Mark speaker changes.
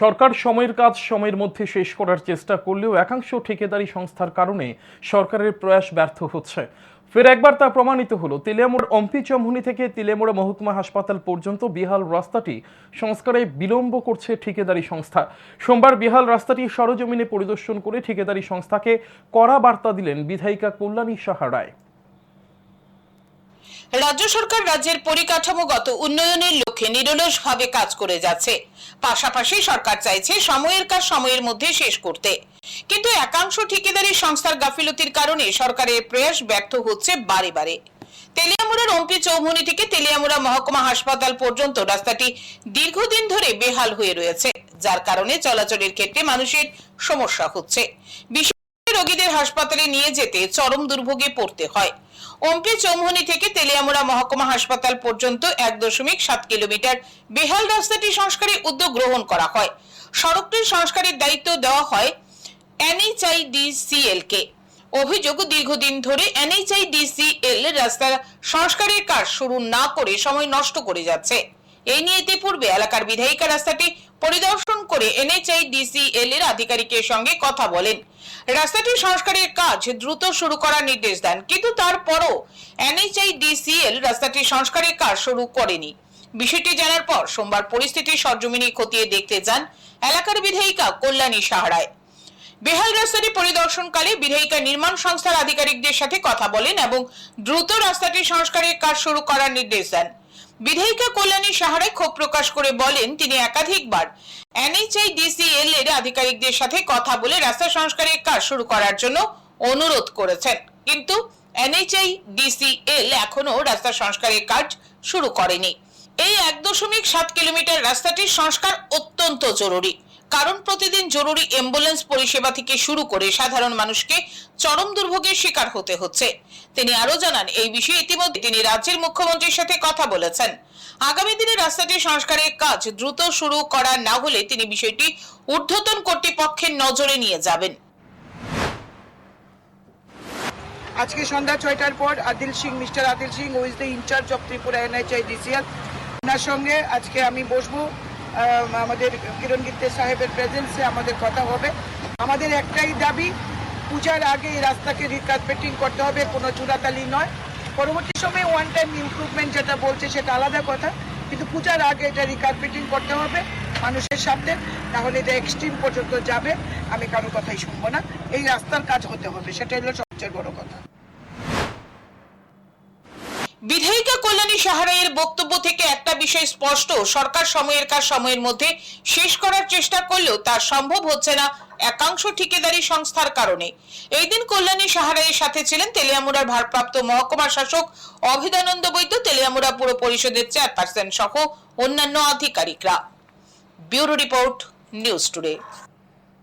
Speaker 1: সরকার সময়ের কাজ সময়ের মধ্যে শেষ করার চেষ্টা করলেও একাংশ ঠিকাদারি সংস্থার কারণে সরকারের প্রয়াস ব্যর্থ হচ্ছে। ফের একবার তা প্রমাণিত হলো। তেলিয়ামুড় অম্পি চমহুনি থেকে তেলিয়ামুড়া মহকুমা হাসপাতাল পর্যন্ত বিহাল রাস্তাটি সংস্কারে বিলম্ব করছে ঠিকাদারি সংস্থা। সোমবার বিহাল রাস্তাটি সরজমিনে পরিদর্শন করে ঠিকাদারি সংস্থাকে কড়া বার্তা দিলেন বিধায়িকা কল্যাণী সাহা রায়।
Speaker 2: রাজ্য সরকার রাজ্যের পরিকাঠামোগত উন্নয়নের লক্ষ্যে নিরলসভাবে কাজ করে যাচ্ছে। পাশাপাশি সরকার চাইছে সময়ের কাজ সময়ের মধ্যে শেষ করতে। কিন্তু একাংশ ঠিকাদারি সংস্থার গাফিলতির কারণে সরকারের প্রয়াস ব্যর্থ হচ্ছে বারে বারে। তেলিয়ামুড়ার অম্পি চৌমুনি থেকে তেলিয়ামুড়া মহকুমা হাসপাতাল পর্যন্ত রাস্তাটি দীর্ঘদিন ধরে বেহাল হয়ে রয়েছে, যার কারণে চলাচলের ক্ষেত্রে মানুষের সমস্যা হচ্ছে। রোগীদের হাসপাতালে নিয়ে যেতে চরম দুর্ভোগে পড়তে হয়। অম্পি চৌমুহনী থেকে তেলিয়ামুড়া মহকুমা হাসপাতাল পর্যন্ত এক দশমিক সাত কিলোমিটার বেহাল রাস্তাটি সংস্কারের উদ্যোগ গ্রহণ করা হয়। সড়কটির সংস্কারের দায়িত্ব দেওয়া হয় এনএইচআইডিসিএল কে অভিযোগ, দীর্ঘদিন ধরে এনএইচআইডিসিএল রাস্তা সংস্কারের কাজ শুরু না করে সময় নষ্ট করে যাচ্ছে। এই নিয়ে ইতিপূর্বে এলাকার বিধায়িকা রাস্তাটি পরিদর্শন করে এনএইচআইডিসিএল এর আধিকারিকের সঙ্গে কথা বলেন। রাস্তাটির সংস্কারের কাজ দ্রুত শুরু করার নির্দেশ দেন, কিন্তু তারপরও এনএইচআইডিসিএল রাস্তাটির সংস্কারের কাজ শুরু করেনি। বিষয়টি জানার পর সোমবার পরিস্থিতি সরজমিনে খতিয়ে দেখতে যান এলাকার বিধায়িকা কল্যাণী সাহারায়। বেহাল রাস্তাটি পরিদর্শনকালে বিধায়িকা নির্মাণ সংস্থার আধিকারিকদের সাথে কথা বলেন এবং দ্রুত রাস্তাটি সংস্কারের কাজ শুরু করার নির্দেশ দেন। বিধায়িকা কল্যাণী সাহারে ক্ষোভ প্রকাশ করে বলেন, তিনি একাধিকবার এনএইচআইডিসিএল এর আধিকারিকদের সাথে কথা বলে রাস্তা সংস্কারের কাজ শুরু করার জন্য অনুরোধ করেছেন। কিন্তু এনএইচআইডিসিএল এখনও রাস্তা সংস্কারের কাজ শুরু করেনি। এই এক দশমিক সাত কিলোমিটার রাস্তাটির সংস্কার অত্যন্ত জরুরি। কারণ প্রতিদিন জরুরি অ্যাম্বুলেন্স পরিষেবা থেকে শুরু করে সাধারণ মানুষকে চরম দুর্ভোগের শিকার হতে হচ্ছে। তিনি আরও জানান, এই বিষয়ে ইতিমধ্যে তিনি রাজ্যের মুখ্যমন্ত্রীর সাথে কথা বলেছেন। আগামী দিনে রাস্তাটি সংস্কারের কাজ দ্রুত শুরু করা না হলে তিনি বিষয়টি ঊর্ধ্বতন কর্তৃপক্ষের নজরে নিয়ে যাবেন।
Speaker 3: আজকে সন্ধ্যা ছয়টার পর Adil Singh, mister Adil Singh who the incharge of Tripura NHIDCL ওনার সঙ্গে আজকে আমি বসবো। আমাদের কিরণ গিত্তে সাহেবের প্রেজেন্সে আমাদের কথা হবে। আমাদের একটাই দাবি, পূজার আগে এই রাস্তাকে রিকার্পেটিং করতে হবে, কোনো চূড়াতালি নয়। পরবর্তী সময়ে ওয়ান টাইম ইমপ্রুভমেন্ট যেটা বলছে সেটা আলাদা কথা, কিন্তু পূজার আগে এটা রিকার্পেটিং করতে হবে মানুষের সাথে তাহলে এটা এক্সট্রিম পর্যন্ত যাবে। আমি কারও কথাই শুনব না। এই রাস্তার কাজ হতে হবে, সেটাই হলো সবচেয়ে বড় কথা।
Speaker 2: বিধায়িকা কল্যাণী সাহারাইয়ের বক্তব্য থেকে একটা বিষয় স্পষ্ট। সরকার সময়ের কাজ সময়ের মধ্যে শেষ করার চেষ্টা করলেও তা সম্ভব হচ্ছে না একাংশ ঠিকাদারি সংস্থার কারণে। এই দিন কল্যাণী সাহারাইয়ের সাথে ছিলেন তেলিয়ামুড়ার ভারপ্রাপ্ত মহকুমা শাসক অভিদানন্দ বৈদ্য। তেলিয়ামুড়া পুর পরিষদের চেয়ারপারসন সহ অন্যান্য আধিকারিকরা। Bureau report, news today.